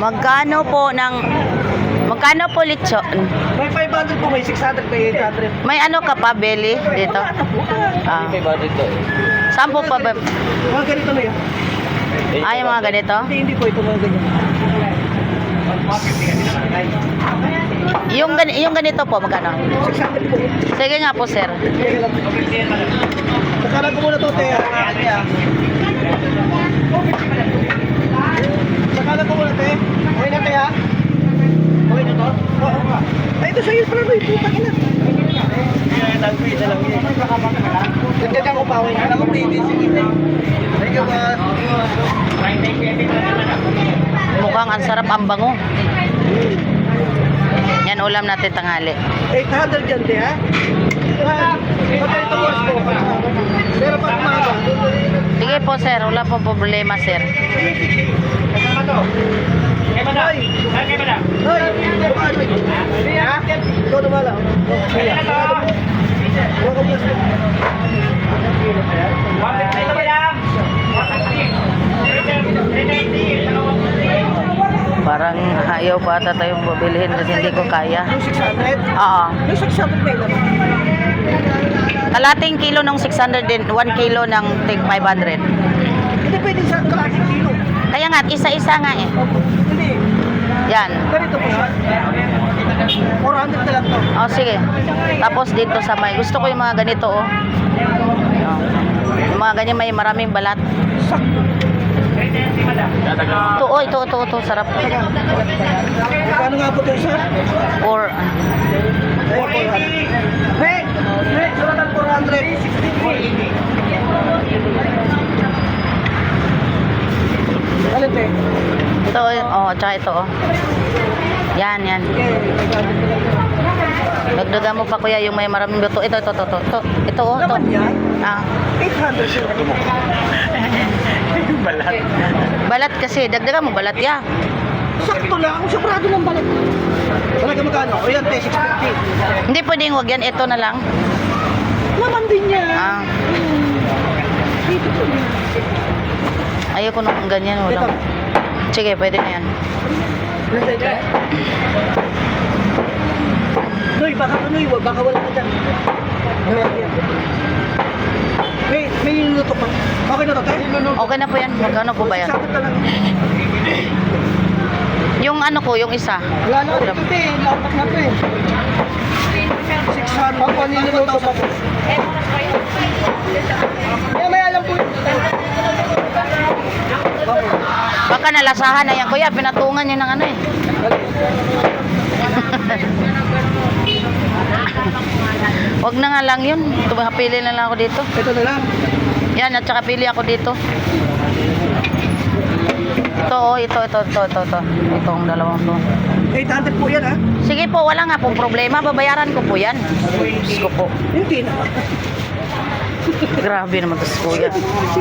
Magkano po ng... Magkano po lechon? May 500 po, may 600, may 800. May ano ka pa, belly, dito? Ah. May budget to. Saan po pa ba? Mga ganito na yun. Ay, mga ganito? Hindi, hindi po ito mga ganyan. Yung, gani- yung ganito po, magkano? 600 po. Sige nga po, sir. Sakalan ko muna to, te. Sakalan ko muna, te. Okay na, te, ha? Okay na to? Oo. Ay, Roy. Putang ina. Nag-pizza lang yun. Nagdagang ko pa, okay na. Alam mo, TV, sige. Thank you, boss. Mukhang ang sarap ang bango. Yan ulam natin tanghali. 800 dyan, te, ha? Pagka ito, boss ko. Pero pag umaga, Sige po, sir. Wala po problema, sir. Hoy! Hoy! Bukaan mo. Ha? Ikaw na wala. Kaya. Huwag ka plastic. Parang ayaw pa ata tayong babilhin kasi hindi ko kaya. Yung 600? Oo. Yung 600 pa yun. Kalating kilo ng 600 din, 1 kilo ng tig 500. Hindi pwede sa kalaking kilo. Kaya nga, isa-isa nga eh. Hindi. Yan. Ganito po siya. 400 na lang to. O, sige. Tapos dito sa may, gusto ko yung mga ganito, oh. Oh. Yung mga ganyan may maraming balat. Sakto. Ito, oh, ito, ito, ito, sarap. Magkano nga po ito isa? Or, Ay, 400. Hey! Hey! Suratan 400. Alin, te? ito, oh, tsaka ito, oh. Yan, yan. Okay, 500 na lang. Dagdagan mo pa kuya yung may maraming buto. Ito, ito, ito, ito. Ito, ito, oh, ito. Ah, 800 sir. Balat. balat kasi, dagdagan mo balat ya. Sakto lang. Sobrado ng balik. Talaga magkano? O yan, te, 650. Hindi pwedeng wag yan, ito na lang. Laman din yan. Ah, ayoko nung ganyan, Ito. wala. Sige, pwede na yan. Nasa ito? Noy, baka ano yun, baka wala ka dyan. Ka. May, may niluto pa. Okay na to, te? Okay na po yan. Magkano po ba yan? Sakit na lang. Yung ano ko, yung isa. Wala na ito, te. Lapat na, te. 600. Ako, niluto pa po. Eh, may alam po yun. Baka nalasahan na yan. Kuya, pinatungan niya ng ano eh. Wag na nga lang yun. Tumapili na lang ako dito. Ito na lang. Yan, at saka pili ako dito. Ito, oh, ito, ito, ito, ito, ito. Itong dalawang to. 800 po yan, ha? Sige po, wala nga pong problema. Babayaran ko po yan. Diyos ko po. Hindi na. Grabe naman to si kuya.